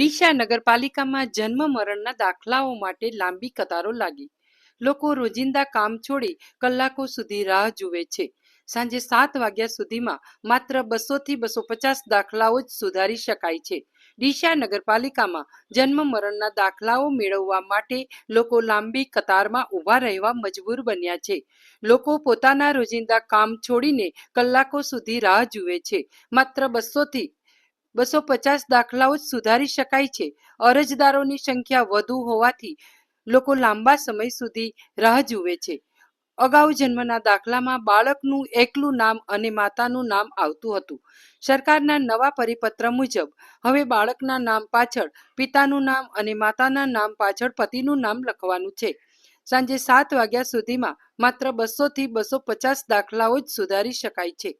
ડીસા નગરપાલિકામાં જન્મ મરણના દાખલાઓ માટે લાંબી કતારો લાગી. લોકો રોજિંદા કામ છોડી કલાકો સુધી રાહ જુએ છે. સાંજે સાત વાગ્યા સુધીમાં માત્ર બસો થી બસો પચાસ દાખલાઓ જ સુધારી શકાય છે. ડીસા નગરપાલિકામાં જન્મ મરણના દાખલાઓ મેળવવા માટે લોકો લાંબી કતારમાં ઊભા રહેવા મજબૂર બન્યા છે. લોકો પોતાના રોજિંદા કામ છોડીને કલાકો સુધી રાહ જુએ છે. માત્ર બસો થી બસો પચાસ દાખલાઓ જ સુધારી શકાય છે. અરજદારોની સંખ્યા વધુ હોવાથી લોકો લાંબા સમય સુધી રાહ જુએ છે. અગાઉ જન્મના દાખલામાં બાળકનું એકલું નામ અને માતાનું નામ આવતું હતું. સરકારના નવા પરિપત્ર મુજબ, હવે બાળકના નામ પાછળ પિતાનું નામ અને માતાના નામ પાછળ પતિનું નામ લખવાનું છે. સાંજે સાત વાગ્યા સુધીમાં માત્ર બસો થી બસો પચાસ દાખલાઓ જ સુધારી શકાય છે.